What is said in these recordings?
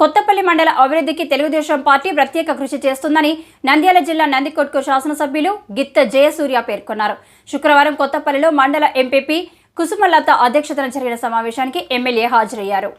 కొత్తపల్లి మండల అభివృద్ధికి తెలుగుదేశం పార్టీ ప్రత్యేక కృషి చేస్తుందని నంద్యాల జిల్లా నందికొట్కు శాసనసభ్యులు గిత్త జయసూర్య పేర్కొన్నారు. శుక్రవారం కొత్తపల్లిలో మండల ఎంపీపీ కుసుమలత అధ్యక్షతన జరిగిన సమావేశానికి ఎమ్మెల్యే హాజరయ్యారు.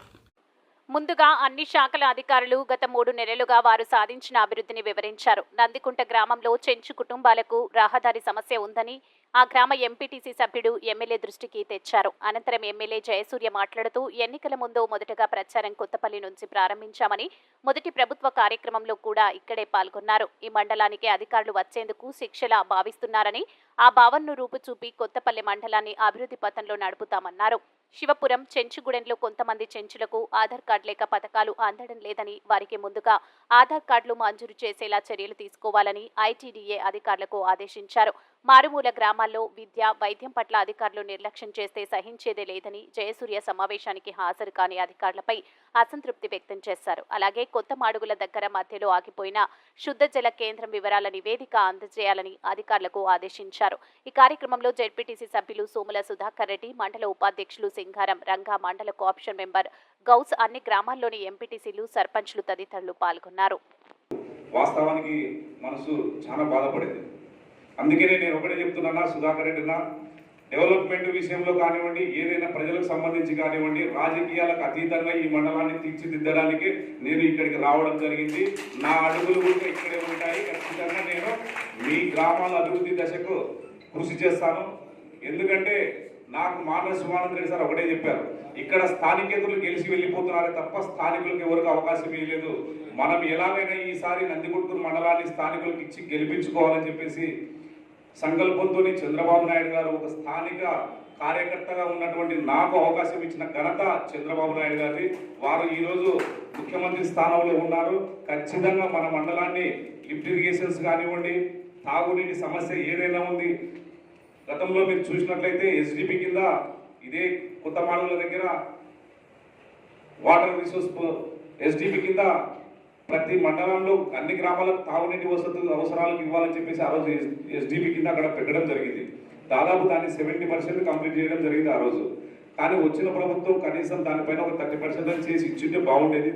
ముందుగా అన్ని శాఖల అధికారులు గత మూడు నెలలుగా వారు సాధించిన అభివృద్ధిని వివరించారు. నందికుంట గ్రామంలో చెంచు కుటుంబాలకు రహదారి సమస్య ఉందని ఆ గ్రామ ఎంపీటీసీ సభ్యుడు ఎమ్మెల్యే దృష్టికి తెచ్చారు. అనంతరం ఎమ్మెల్యే జయసూర్య మాట్లాడుతూ ఎన్నికల ముందు మొదటగా ప్రచారం కొత్తపల్లి నుంచి ప్రారంభించామని మొదటి ప్రభుత్వ కార్యక్రమంలో కూడా ఇక్కడే పాల్గొన్నారు. ఈ మండలానికి అధికారులు వచ్చేందుకు శిక్షలా భావిస్తున్నారని ఆ భావనను రూపుచూపి కొత్తపల్లి మండలాన్ని అభివృద్ధి పథంలో నడుపుతామన్నారు. శివపురం చెంచుగూడెంలో కొంతమంది చెంచులకు ఆధార్ కార్డు లేక పథకాలు అందడం లేదని వారికి ముందుగా ఆధార్ కార్డులు మంజూరు చేసేలా చర్యలు తీసుకోవాలని ఐటీడీఏ అధికారులకు ఆదేశించారు. మారుమూల గ్రామాల్లో విద్య వైద్యం పట్ల అధికారులు నిర్లక్ష్యం చేస్తే సహించేదే లేదని జయసూర్య సమావేశానికి హాజరు కాని అధికారులపై అసంతృప్తి వ్యక్తం చేశారు. అలాగే కొత్త మాడుగుల దగ్గర మధ్యలో ఆగిపోయిన శుద్ధ జల కేంద్రం వివరాల నివేదిక అందజేయాలని అధికారులకు ఆదేశించారు. ఈ కార్యక్రమంలో జెడ్పీటీసీ సభ్యులు సోముల సుధాకర్ రెడ్డి మండల ఉపాధ్యక్షులు సింగారం రంగా మండల కోఆప్షన్ మెంబర్ గౌస్ అన్ని గ్రామాల్లోని ఎంపీటీసీలు సర్పంచ్లు తదితరులు పాల్గొన్నారు. వాస్తవానికి మనసు చాలా బాధపడింది. అందుకనే నేను ఒకటే చెప్తున్నా సుధాకర్ రెడ్డినా డెవలప్మెంట్ విషయంలో కానివ్వండి ఏదైనా ప్రజలకు సంబంధించి కానివ్వండి రాజకీయాలకు అతీతంగా ఈ మండలాన్ని తీర్చిదిద్దడానికి నేను ఇక్కడికి రావడం జరిగింది. నా అడుగులు కూడా ఇక్కడే ఉంటాయి. ఖచ్చితంగా నేను మీ గ్రామాల అభివృద్ధి దశకు కృషి చేస్తాను. ఎందుకంటే నాకు మానవ శివానంద రెడ్డి సార్ ఒకటే చెప్పారు ఇక్కడ స్థానికేతులు గెలిచి వెళ్ళిపోతున్నారే తప్ప స్థానికులకు ఎవరికి అవకాశం ఇవ్వలేదు మనం ఎలాగైనా ఈసారి నందికొట్కూరు మండలాన్ని స్థానికులకు ఇచ్చి గెలిపించుకోవాలని చెప్పేసి సంకల్పంతో చంద్రబాబు నాయుడు గారు ఒక స్థానిక కార్యకర్తగా ఉన్నటువంటి నాకు అవకాశం ఇచ్చిన ఘనత చంద్రబాబు నాయుడు గారిది. వారు ఈరోజు ముఖ్యమంత్రి స్థానంలో ఉన్నారు. ఖచ్చితంగా మన మండలాన్ని లిఫ్ట్ ఇరిగేషన్స్ కానివ్వండి తాగునీటి సమస్య ఏదైనా ఉంది గతంలో మీరు చూసినట్లయితే ఎస్డిపి కింద ఇదే కొత్త మాడల దగ్గర వాటర్ రిసోర్స్ ఎస్డిపి కింద ప్రతి మండలంలో అన్ని గ్రామాలకు తాగునీటి వసతులు అవసరాలకు ఇవ్వాలని చెప్పేసి ఆ రోజు ఎస్డిపి కింద అక్కడ పెట్టడం జరిగింది. దాదాపు దాన్ని సెవెంటీ పర్సెంట్ కంప్లీట్ చేయడం జరిగింది ఆ రోజు. కానీ వచ్చిన ప్రభుత్వం కనీసం దానిపైన ఒక థర్టీ పర్సెంట్ చేసి ఇచ్చింటే బాగుండేది.